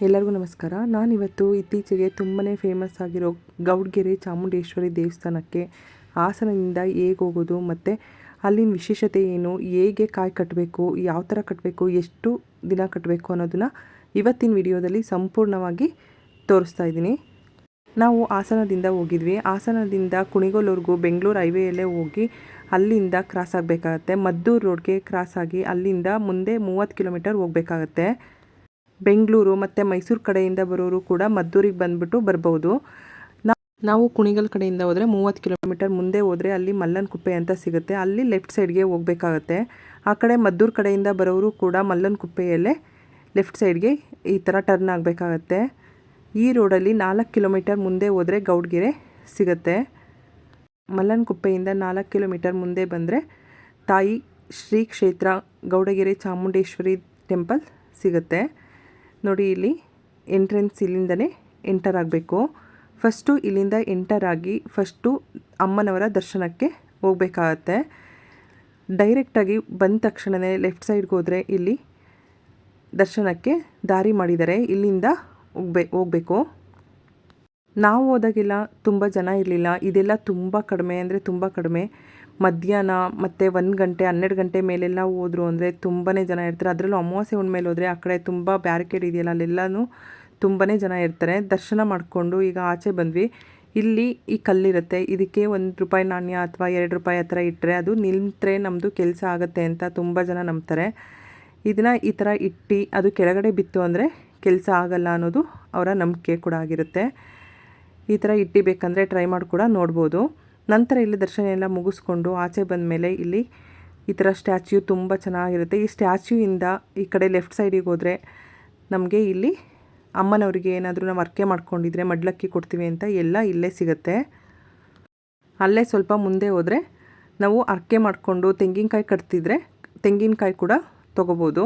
ಎಲ್ಲರಿಗೂ ನಮಸ್ಕಾರ. ನಾನಿವತ್ತು ಇತ್ತೀಚೆಗೆ ತುಂಬಾ ಫೇಮಸ್ ಆಗಿರೋ ಗೌಡ್ಗೆರೆ ಚಾಮುಂಡೇಶ್ವರಿ ದೇವಸ್ಥಾನಕ್ಕೆ ಹಾಸನದಿಂದ ಹೇಗೆ ಹೋಗೋದು, ಮತ್ತು ಅಲ್ಲಿನ ವಿಶೇಷತೆ ಏನು, ಹೇಗೆ ಕಾಯಿ ಕಟ್ಟಬೇಕು ಯಾವ ಥರ ಕಟ್ಟಬೇಕು ಎಷ್ಟು ದಿನ ಕಟ್ಟಬೇಕು ಅನ್ನೋದನ್ನು ಇವತ್ತಿನ ವಿಡಿಯೋದಲ್ಲಿ ಸಂಪೂರ್ಣವಾಗಿ ತೋರಿಸ್ತಾ ಇದ್ದೀನಿ. ನಾವು ಹಾಸನದಿಂದ ಹೋಗಿದ್ವಿ. ಹಾಸನದಿಂದ ಕುಣಿಗೋಲ್ವರೆಗೂ ಬೆಂಗಳೂರು ಹೈವೇಯಲ್ಲೇ ಹೋಗಿ ಅಲ್ಲಿಂದ ಕ್ರಾಸ್ ಆಗಬೇಕಾಗತ್ತೆ. ಮದ್ದೂರು ರೋಡ್ಗೆ ಕ್ರಾಸ್ ಆಗಿ ಅಲ್ಲಿಂದ ಮುಂದೆ ಮೂವತ್ತು ಕಿಲೋಮೀಟರ್ ಹೋಗಬೇಕಾಗತ್ತೆ. ಬೆಂಗಳೂರು ಮತ್ತು ಮೈಸೂರು ಕಡೆಯಿಂದ ಬರೋರು ಕೂಡ ಮದ್ದೂರಿಗೆ ಬಂದುಬಿಟ್ಟು ಬರ್ಬೋದು. ನಾವು ಕುಣಿಗಲ್ ಕಡೆಯಿಂದ ಹೋದರೆ ಮೂವತ್ತು ಕಿಲೋಮೀಟರ್ ಮುಂದೆ ಹೋದರೆ ಅಲ್ಲಿ ಮಲ್ಲನ್ ಕುಪ್ಪೆ ಅಂತ ಸಿಗುತ್ತೆ. ಅಲ್ಲಿ ಲೆಫ್ಟ್ ಸೈಡ್ಗೆ ಹೋಗಬೇಕಾಗತ್ತೆ. ಆ ಕಡೆ ಮದ್ದೂರು ಕಡೆಯಿಂದ ಬರೋರು ಕೂಡ ಮಲ್ಲನ್ ಕುಪ್ಪೆಯಲ್ಲೇ ಲೆಫ್ಟ್ ಸೈಡ್ಗೆ ಈ ಥರ ಟರ್ನ್ ಆಗಬೇಕಾಗತ್ತೆ. ಈ ರೋಡಲ್ಲಿ ನಾಲ್ಕು ಕಿಲೋಮೀಟರ್ ಮುಂದೆ ಹೋದರೆ ಗೌಡ್ಗೆರೆ ಸಿಗುತ್ತೆ. ಮಲ್ಲನ್ ಕುಪ್ಪೆಯಿಂದ ನಾಲ್ಕು ಕಿಲೋಮೀಟರ್ ಮುಂದೆ ಬಂದರೆ ತಾಯಿ ಶ್ರೀ ಕ್ಷೇತ್ರ ಗೌಡಗೆರೆ ಚಾಮುಂಡೇಶ್ವರಿ ಟೆಂಪಲ್ ಸಿಗುತ್ತೆ. ನೋಡಿ ಇಲ್ಲಿ ಎಂಟ್ರೆನ್ಸ್ ಇಲ್ಲಿಂದನೇ ಎಂಟರ್ ಆಗಬೇಕು. ಫಸ್ಟು ಇಲ್ಲಿಂದ ಎಂಟರ್ ಆಗಿ ಫಸ್ಟು ಅಮ್ಮನವರ ದರ್ಶನಕ್ಕೆ ಹೋಗಬೇಕಾಗತ್ತೆ. ಡೈರೆಕ್ಟಾಗಿ ಬಂದ ತಕ್ಷಣವೇ ಲೆಫ್ಟ್ ಸೈಡ್ಗೆ ಹೋದರೆ ಇಲ್ಲಿ ದರ್ಶನಕ್ಕೆ ದಾರಿ ಮಾಡಿದ್ದಾರೆ ಇಲ್ಲಿಂದ ಹೋಗ್ಬೇ, ಹೋಗಬೇಕು. ನಾವು ಹೋದಾಗೆಲ್ಲ ತುಂಬ ಜನ ಇರಲಿಲ್ಲ. ಇದೆಲ್ಲ ತುಂಬ ಕಡಿಮೆ ಅಂದರೆ ತುಂಬ ಕಡಿಮೆ. ಮಧ್ಯಾಹ್ನ ಮತ್ತು ಒಂದು ಗಂಟೆ, ಹನ್ನೆರಡು ಗಂಟೆ ಮೇಲೆಲ್ಲ ಹೋದ್ರು ಅಂದರೆ ತುಂಬಾ ಜನ ಇರ್ತಾರೆ. ಅದರಲ್ಲೂ ಅಮಾವಾಸ್ಯೆ ಹುಣ್ಮೇಲೆ ಹೋದರೆ ಆ ಕಡೆ ತುಂಬ ಬ್ಯಾರಿಕೇಡ್ ಇದೆಯಲ್ಲ, ಅಲ್ಲೆಲ್ಲನೂ ತುಂಬಾ ಜನ ಇರ್ತಾರೆ. ದರ್ಶನ ಮಾಡಿಕೊಂಡು ಈಗ ಆಚೆ ಬಂದ್ವಿ. ಇಲ್ಲಿ ಈ ಕಲ್ಲಿರುತ್ತೆ. ಇದಕ್ಕೆ ಒಂದು ರೂಪಾಯಿ ನಾಣ್ಯ ಅಥವಾ ಎರಡು ರೂಪಾಯಿ ಹತ್ರ ಇಟ್ಟರೆ ಅದು ನಿಂತರೆ ನಮ್ಮದು ಕೆಲಸ ಆಗುತ್ತೆ ಅಂತ ತುಂಬ ಜನ ನಂಬ್ತಾರೆ. ಇದನ್ನು ಈ ಥರ ಇಟ್ಟು ಅದು ಕೆಳಗಡೆ ಬಿತ್ತು ಅಂದರೆ ಕೆಲಸ ಆಗಲ್ಲ ಅನ್ನೋದು ಅವರ ನಂಬಿಕೆ ಕೂಡ ಆಗಿರುತ್ತೆ. ಈ ಥರ ಇಟ್ಟಿಬೇಕಂದ್ರೆ ಟ್ರೈ ಮಾಡಿ ಕೂಡ ನೋಡ್ಬೋದು. ನಂತರ ಇಲ್ಲಿ ದರ್ಶನ ಎಲ್ಲ ಮುಗಿಸ್ಕೊಂಡು ಆಚೆ ಬಂದ ಮೇಲೆ ಇಲ್ಲಿ ಈ ಥರ ಸ್ಟ್ಯಾಚ್ಯೂ ತುಂಬ ಚೆನ್ನಾಗಿರುತ್ತೆ. ಈ ಸ್ಟ್ಯಾಚ್ಯೂಯಿಂದ ಈ ಕಡೆ ಲೆಫ್ಟ್ ಸೈಡಿಗೆ ಹೋದರೆ ನಮಗೆ ಇಲ್ಲಿ ಅಮ್ಮನವರಿಗೆ ಏನಾದರೂ ನಾವು ಅರ್ಕೆ ಮಾಡ್ಕೊಂಡಿದ್ರೆ ಮಡ್ಲಕ್ಕಿ ಕೊಡ್ತೀವಿ ಅಂತ ಎಲ್ಲ ಇಲ್ಲೇ ಸಿಗುತ್ತೆ. ಅಲ್ಲೇ ಸ್ವಲ್ಪ ಮುಂದೆ ಹೋದರೆ ನಾವು ಅರ್ಕೆ ಮಾಡಿಕೊಂಡು ತೆಂಗಿನಕಾಯಿ ಕಟ್ತಿದ್ರೆ ತೆಂಗಿನಕಾಯಿ ಕೂಡ ತೊಗೋಬೋದು.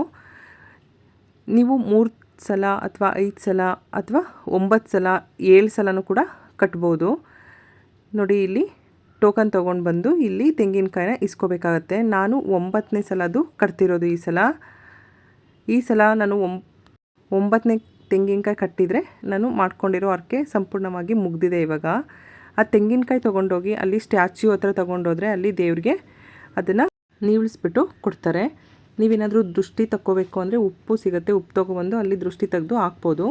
ನೀವು ಮೂರು ಸಲ ಅಥವಾ ಐದು ಸಲ ಅಥವಾ ಒಂಬತ್ತು ಸಲ, ಏಳು ಸಲನೂ ಕೂಡ ಕಟ್ಬೋದು. ನೋಡಿ ಇಲ್ಲಿ ಟೋಕನ್ ತೊಗೊಂಡು ಬಂದು ಇಲ್ಲಿ ತೆಂಗಿನಕಾಯಿನ ಇಸ್ಕೋಬೇಕಾಗತ್ತೆ. ನಾನು ಒಂಬತ್ತನೇ ಸಲ ಅದು ಕಟ್ತಿರೋದು ಈ ಸಲ. ಈ ಸಲ ನಾನು ಒಂಬ ಒಂಬತ್ತನೇ ತೆಂಗಿನಕಾಯಿ ಕಟ್ಟಿದರೆ ನಾನು ಮಾಡ್ಕೊಂಡಿರೋ ಅರ್ಕೆ ಸಂಪೂರ್ಣವಾಗಿ ಮುಗ್ದಿದೆ ಇವಾಗ. ಆ ತೆಂಗಿನಕಾಯಿ ತೊಗೊಂಡೋಗಿ ಅಲ್ಲಿ ಸ್ಟ್ಯಾಚ್ಯೂ ಹತ್ರ ತೊಗೊಂಡೋದ್ರೆ ಅಲ್ಲಿ ದೇವ್ರಿಗೆ ಅದನ್ನು ನೀವಳಿಸ್ಬಿಟ್ಟು ಕೊಡ್ತಾರೆ. ನೀವೇನಾದರೂ ದೃಷ್ಟಿ ತಕ್ಕೋಬೇಕು ಅಂದರೆ ಉಪ್ಪು ಸಿಗುತ್ತೆ, ಉಪ್ಪು ತೊಗೊಬಂದು ಅಲ್ಲಿ ದೃಷ್ಟಿ ತೆಗೆದು ಹಾಕ್ಬೋದು.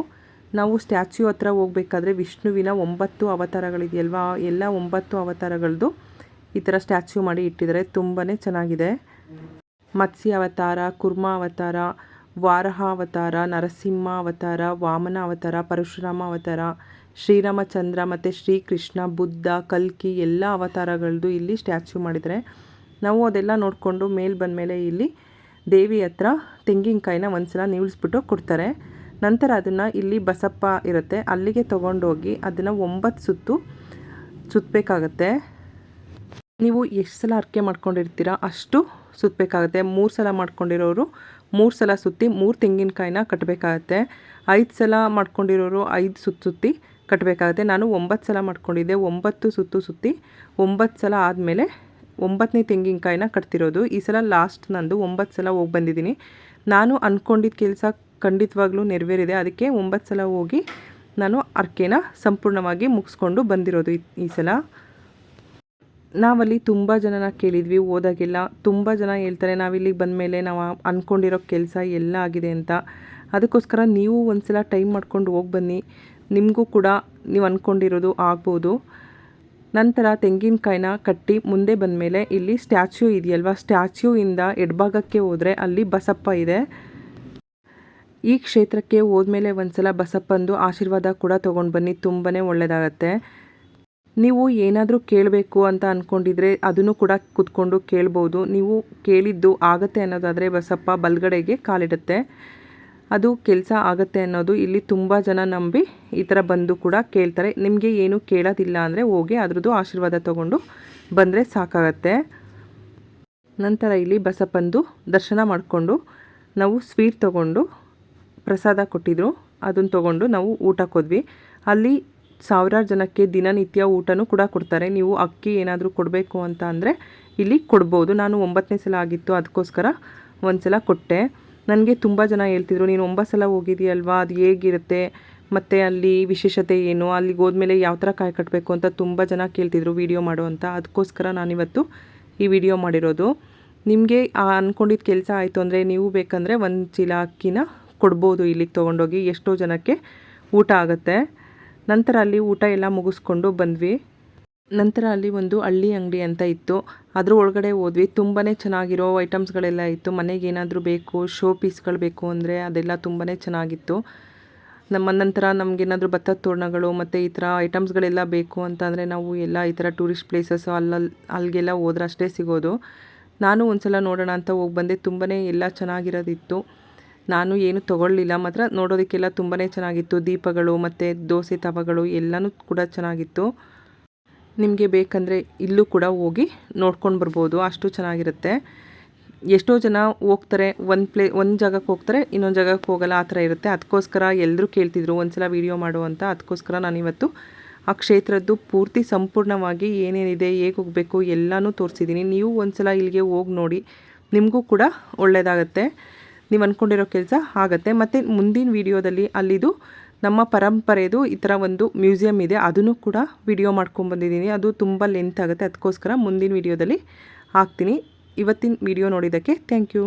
ನಾವು ಸ್ಟ್ಯಾಚ್ಯೂ ಹತ್ರ ಹೋಗ್ಬೇಕಾದ್ರೆ ವಿಷ್ಣುವಿನ ಒಂಬತ್ತು ಅವತಾರಗಳಿದೆಯಲ್ವಾ? ಎಲ್ಲ ಒಂಬತ್ತು ಅವತಾರಗಳದ್ದು ಈ ಥರ ಸ್ಟ್ಯಾಚ್ಯೂ ಮಾಡಿ ಇಟ್ಟಿದ್ದಾರೆ. ತುಂಬಾ ಚೆನ್ನಾಗಿದೆ. ಮತ್ಸ್ಯ ಅವತಾರ, ಕುರ್ಮ ಅವತಾರ, ವಾರಹ ಅವತಾರ, ನರಸಿಂಹ ಅವತಾರ, ವಾಮನ ಅವತಾರ, ಪರಶುರಾಮ ಅವತಾರ, ಶ್ರೀರಾಮಚಂದ್ರ ಮತ್ತು ಶ್ರೀಕೃಷ್ಣ, ಬುದ್ಧ, ಕಲ್ಕಿ ಎಲ್ಲ ಅವತಾರಗಳದ್ದು ಇಲ್ಲಿ ಸ್ಟ್ಯಾಚ್ಯೂ ಮಾಡಿದರೆ ನಾವು ಅದೆಲ್ಲ ನೋಡಿಕೊಂಡು ಮೇಲೆ ಬಂದಮೇಲೆ ಇಲ್ಲಿ ದೇವಿ ಹತ್ರ ತೆಂಗಿನಕಾಯಿನ ಒಂದು ಸಲ ನಿಲ್ಲಿಸ್ಬಿಟ್ಟು ಕೊಡ್ತಾರೆ. ನಂತರ ಅದನ್ನು ಇಲ್ಲಿ ಬಸಪ್ಪ ಇರುತ್ತೆ. ಅಲ್ಲಿಗೆ ತೊಗೊಂಡೋಗಿ ಅದನ್ನು ಒಂಬತ್ತು ಸುತ್ತು ಸುತ್ತಬೇಕಾಗತ್ತೆ ನೀವು ಎಷ್ಟು ಸಲ ಅರ್ಕೆ ಮಾಡ್ಕೊಂಡಿರ್ತೀರ ಅಷ್ಟು ಸುತ್ತಬೇಕಾಗತ್ತೆ ಮೂರು ಸಲ ಮಾಡ್ಕೊಂಡಿರೋರು ಮೂರು ಸಲ ಸುತ್ತಿ ಮೂರು ತೆಂಗಿನಕಾಯಿನ ಕಟ್ಟಬೇಕಾಗತ್ತೆ ಐದು ಸಲ ಮಾಡ್ಕೊಂಡಿರೋರು ಐದು ಸುತ್ತು ಸುತ್ತಿ ಕಟ್ಟಬೇಕಾಗತ್ತೆ ನಾನು ಒಂಬತ್ತು ಸಲ ಮಾಡ್ಕೊಂಡಿದ್ದೆ. ಒಂಬತ್ತು ಸುತ್ತು ಸುತ್ತಿ ಒಂಬತ್ತು ಸಲ ಆದಮೇಲೆ ಒಂಬತ್ತನೇ ತೆಂಗಿನಕಾಯಿನ ಕಟ್ತಿರೋದು. ಈ ಸಲ ಲಾಸ್ಟ್ ನಂದು ಒಂಬತ್ತು ಸಲ ಹೋಗಿ ಬಂದಿದ್ದೀನಿ. ನಾನು ಅಂದ್ಕೊಂಡಿದ್ದ ಕೆಲಸ ಖಂಡಿತವಾಗ್ಲೂ ನೆರವೇರಿದೆ. ಅದಕ್ಕೆ ಒಂಬತ್ತು ಸಲ ಹೋಗಿ ನಾನು ಅರ್ಕೆನ ಸಂಪೂರ್ಣವಾಗಿ ಮುಗಿಸ್ಕೊಂಡು ಬಂದಿರೋದು ಈ ಸಲ. ನಾವಲ್ಲಿ ತುಂಬ ಜನನ ಕೇಳಿದ್ವಿ, ಹೋದಾಗೆಲ್ಲ ತುಂಬ ಜನ ಹೇಳ್ತಾರೆ, ನಾವಿಲ್ಲಿಗೆ ಬಂದ ಮೇಲೆ ನಾವು ಅಂದ್ಕೊಂಡಿರೋ ಕೆಲಸ ಎಲ್ಲ ಆಗಿದೆ ಅಂತ. ಅದಕ್ಕೋಸ್ಕರ ನೀವು ಒಂದು ಸಲ ಟೈಮ್ ಮಾಡ್ಕೊಂಡು ಹೋಗಿ ಬನ್ನಿ. ನಿಮಗೂ ಕೂಡ ನೀವು ಅಂದ್ಕೊಂಡಿರೋದು ಆಗ್ಬೋದು. ನಂತರ ತೆಂಗಿನಕಾಯಿನ ಕಟ್ಟಿ ಮುಂದೆ ಬಂದಮೇಲೆ ಇಲ್ಲಿ ಸ್ಟ್ಯಾಚ್ಯೂ ಇದೆಯಲ್ವ? ಸ್ಟ್ಯಾಚ್ಯೂಯಿಂದ ಎಡಭಾಗಕ್ಕೆ ಹೋದರೆ ಅಲ್ಲಿ ಬಸಪ್ಪ ಇದೆ. ಈ ಕ್ಷೇತ್ರಕ್ಕೆ ಹೋದ್ಮೇಲೆ ಒಂದು ಸಲ ಬಸಪ್ಪಂದು ಆಶೀರ್ವಾದ ಕೂಡ ತೊಗೊಂಡು ಬನ್ನಿ ತುಂಬಾ ಒಳ್ಳೆಯದಾಗತ್ತೆ ನೀವು ಏನಾದರೂ ಕೇಳಬೇಕು ಅಂತ ಅಂದ್ಕೊಂಡಿದ್ರೆ ಅದನ್ನು ಕೂಡ ಕೂತ್ಕೊಂಡು ಕೇಳ್ಬೋದು. ನೀವು ಕೇಳಿದ್ದು ಆಗತ್ತೆ ಅನ್ನೋದಾದರೆ ಬಸಪ್ಪ ಬಲ್ಗಡೆಗೆ ಕಾಲಿಡುತ್ತೆ. ಅದು ಕೆಲಸ ಆಗುತ್ತೆ ಅನ್ನೋದು ಇಲ್ಲಿ ತುಂಬ ಜನ ನಂಬಿ ಈ ಥರ ಬಂದು ಕೂಡ ಕೇಳ್ತಾರೆ. ನಿಮಗೆ ಏನು ಕೇಳೋದಿಲ್ಲ ಅಂದರೆ ಹೋಗಿ ಅದ್ರದ್ದು ಆಶೀರ್ವಾದ ತೊಗೊಂಡು ಬಂದರೆ ಸಾಕಾಗತ್ತೆ. ನಂತರ ಇಲ್ಲಿ ಬಸಪ್ಪಂದು ದರ್ಶನ ಮಾಡಿಕೊಂಡು ನಾವು ಸ್ವೀಟ್ ತೊಗೊಂಡು ಪ್ರಸಾದ ಕೊಟ್ಟಿದ್ರು. ಅದನ್ನು ತೊಗೊಂಡು ನಾವು ಊಟಕ್ಕೆ ಹೋದ್ವಿ. ಅಲ್ಲಿ ಸಾವಿರಾರು ಜನಕ್ಕೆ ದಿನನಿತ್ಯ ಊಟನೂ ಕೂಡ ಕೊಡ್ತಾರೆ. ನೀವು ಅಕ್ಕಿ ಏನಾದರೂ ಕೊಡಬೇಕು ಅಂತ ಅಂದರೆ ಇಲ್ಲಿ ಕೊಡ್ಬೋದು. ನಾನು ಒಂಬತ್ತನೇ ಸಲ ಆಗಿತ್ತು, ಅದಕ್ಕೋಸ್ಕರ ಒಂದು ಸಲ ಕೊಟ್ಟೆ. ನನಗೆ ತುಂಬ ಜನ ಹೇಳ್ತಿದ್ರು, ನೀನು ಒಂಬತ್ತು ಸಲ ಹೋಗಿದೆಯಲ್ವಾ ಅದು ಹೇಗಿರುತ್ತೆ? ಮತ್ತು ಅಲ್ಲಿ ವಿಶೇಷತೆ ಏನು? ಅಲ್ಲಿಗೆ ಹೋದ್ಮೇಲೆ ಯಾವ ಥರ ಕಾಯಿ ಕಟ್ಟಬೇಕು? ಅಂತ ತುಂಬ ಜನ ಕೇಳ್ತಿದ್ರು, ವೀಡಿಯೋ ಮಾಡು ಅಂತ. ಅದಕ್ಕೋಸ್ಕರ ನಾನಿವತ್ತು ಈ ವಿಡಿಯೋ ಮಾಡಿರೋದು. ನಿಮಗೆ ಅಂದ್ಕೊಂಡಿದ್ದ ಕೆಲಸ ಆಯಿತು ಅಂದರೆ ನೀವು ಬೇಕಂದರೆ ಒಂದು ಚೀಲ ಅಕ್ಕಿನ ಕೊಡ್ಬೋದು ಇಲ್ಲಿಗೆ ತೊಗೊಂಡೋಗಿ ಎಷ್ಟೋ ಜನಕ್ಕೆ ಊಟ ಆಗುತ್ತೆ. ನಂತರ ಅಲ್ಲಿ ಊಟ ಎಲ್ಲ ಮುಗಿಸ್ಕೊಂಡು ಬಂದ್ವಿ. ನಂತರ ಅಲ್ಲಿ ಒಂದು ಹಳ್ಳಿ ಅಂಗಡಿ ಅಂತ ಇತ್ತು. ಅದ್ರ ಒಳಗಡೆ ಹೋದ್ವಿ. ತುಂಬಾ ಚೆನ್ನಾಗಿರೋ ಐಟಮ್ಸ್ಗಳೆಲ್ಲ ಇತ್ತು. ಮನೆಗೆ ಏನಾದರೂ ಬೇಕು, ಶೋ ಪೀಸ್ಗಳು ಬೇಕು ಅಂದರೆ ಅದೆಲ್ಲ ತುಂಬಾ ಚೆನ್ನಾಗಿತ್ತು. ನಮ್ಮ ನಂತರ ನಮಗೇನಾದರೂ ಭತ್ತದ ತೋರಣಗಳು ಮತ್ತು ಈ ಥರ ಐಟಮ್ಸ್ಗಳೆಲ್ಲ ಬೇಕು ಅಂತಂದರೆ ನಾವು ಎಲ್ಲ ಈ ಥರ ಟೂರಿಸ್ಟ್ ಪ್ಲೇಸಸ್ಸು ಅಲ್ಲಲ್ಲಿ ಅಲ್ಲಿಗೆಲ್ಲ ಹೋದ್ರೆ ಅಷ್ಟೇ ಸಿಗೋದು. ನಾನು ಒಂದು ಸಲ ನೋಡೋಣ ಅಂತ ಹೋಗಿ ಬಂದೆ. ತುಂಬಾ ಎಲ್ಲ ಚೆನ್ನಾಗಿರೋದಿತ್ತು. ನಾನು ಏನು ತೊಗೊಳ್ಳಿಲ್ಲ. ಮಾತ್ರ ನೋಡೋದಕ್ಕೆಲ್ಲ ತುಂಬಾ ಚೆನ್ನಾಗಿತ್ತು. ದೀಪಗಳು ಮತ್ತು ದೋಸೆ ತವಗಳು ಎಲ್ಲನೂ ಕೂಡ ಚೆನ್ನಾಗಿತ್ತು. ನಿಮಗೆ ಬೇಕಂದರೆ ಇಲ್ಲೂ ಕೂಡ ಹೋಗಿ ನೋಡ್ಕೊಂಡು ಬರ್ಬೋದು. ಅಷ್ಟು ಚೆನ್ನಾಗಿರುತ್ತೆ. ಎಷ್ಟೋ ಜನ ಹೋಗ್ತಾರೆ, ಒಂದು ಪ್ಲೇ, ಒಂದು ಜಾಗಕ್ಕೆ ಹೋಗ್ತಾರೆ, ಇನ್ನೊಂದು ಜಾಗಕ್ಕೆ ಹೋಗಲ್ಲ. ಆ ಥರ ಇರುತ್ತೆ. ಅದಕ್ಕೋಸ್ಕರ ಎಲ್ಲರೂ ಕೇಳ್ತಿದ್ರು ಒಂದು ಸಲ ವೀಡಿಯೋ ಮಾಡು ಅಂತ. ಅದಕ್ಕೋಸ್ಕರ ನಾನಿವತ್ತು ಆ ಕ್ಷೇತ್ರದ್ದು ಪೂರ್ತಿ ಸಂಪೂರ್ಣವಾಗಿ ಏನೇನಿದೆ, ಹೇಗೆ ಹೋಗಬೇಕು ಎಲ್ಲನೂ ತೋರಿಸಿದ್ದೀನಿ. ನೀವು ಒಂದು ಸಲ ಇಲ್ಲಿಗೆ ಹೋಗಿ ನೋಡಿ. ನಿಮಗೂ ಕೂಡ ಒಳ್ಳೆಯದಾಗತ್ತೆ ನೀವು ಅಂದ್ಕೊಂಡಿರೋ ಕೆಲಸ ಆಗುತ್ತೆ. ಮತ್ತು ಮುಂದಿನ ವೀಡಿಯೋದಲ್ಲಿ ಅಲ್ಲಿದು ನಮ್ಮ ಪರಂಪರೆದು ಈ ಥರ ಒಂದು ಮ್ಯೂಸಿಯಮ್ ಇದೆ. ಅದನ್ನು ಕೂಡ ವಿಡಿಯೋ ಮಾಡ್ಕೊಂಬಂದಿದ್ದೀನಿ ಅದು ತುಂಬ ಲೆಂತ್ ಆಗುತ್ತೆ. ಅದಕ್ಕೋಸ್ಕರ ಮುಂದಿನ ವೀಡಿಯೋದಲ್ಲಿ ಹಾಕ್ತೀನಿ. ಇವತ್ತಿನ ವಿಡಿಯೋ ನೋಡಿದ್ದಕ್ಕೆ ಥ್ಯಾಂಕ್ ಯು